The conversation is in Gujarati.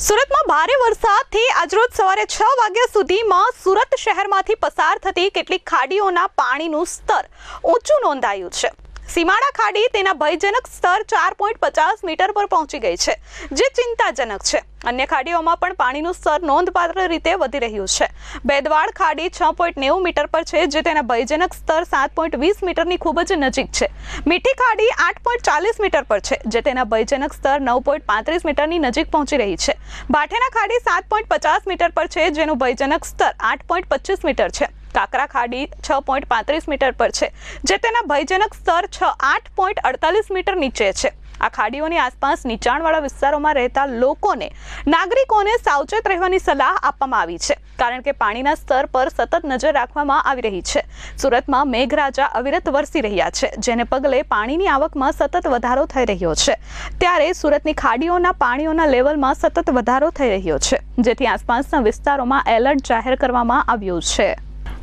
સુરતમાં ભારે વરસાદથી આજરોજ સવારે છ વાગ્યા સુધીમાં સુરત શહેરમાંથી પસાર થતી કેટલીક ખાડીઓના પાણીનું સ્તર ઊંચું નોંધાયું છે. સીમાડા ખાડી તેના ભયજનક સ્તર ચાર પોઈન્ટ પચાસ મીટર પર પહોંચી ગઈ છે, જે ચિંતાજનક છે. અન્ય ખાડીઓમાં પણ પાણીનું સ્તર નોંધપાત્ર રીતે વધી રહ્યું છે. બેદવાડ ખાડી છ પોઈન્ટ નેવું મીટર પર છે, જે તેના ભયજનક સ્તર સાત પોઈન્ટ વીસ મીટરની ખૂબ જ નજીક છે. મીઠી ખાડી આઠ પોઈન્ટ ચાલીસ મીટર પર છે, જે તેના ભયજનક સ્તર નવ પોઈન્ટ પાંત્રીસ મીટરની નજીક પહોંચી રહી છે. ભાઠેના ખાડી સાત પોઈન્ટ પચાસ મીટર પર છે, જેનું ભયજનક સ્તર આઠ પોઈન્ટ પચીસ મીટર છે. કાકરા ખાડી છ પોઈન્ટ પાંત્રીસ મીટર પર છે, જે તેના ભયજનક સ્તર છ આઠ પોઈન્ટ અડતાલીસ મીટર નીચે છે. આ ખાડીઓની આસપાસ નીચાણવાળા વિસ્તારોમાં રહેતા લોકોને, નાગરિકોને સાવચેત રહેવાની સલાહ આપવામાં આવી છે, કારણ કે પાણીના સ્તર પર સતત નજર રાખવામાં આવી રહી છે. સુરતમાં મેઘરાજા અવિરત વરસી રહ્યા છે, જેને પગલે પાણીની આવકમાં સતત વધારો થઈ રહ્યો છે. ત્યારે સુરતની ખાડીઓના પાણીઓના લેવલમાં સતત વધારો થઈ રહ્યો છે, જેથી આસપાસના વિસ્તારોમાં એલર્ટ જાહેર કરવામાં આવ્યું છે.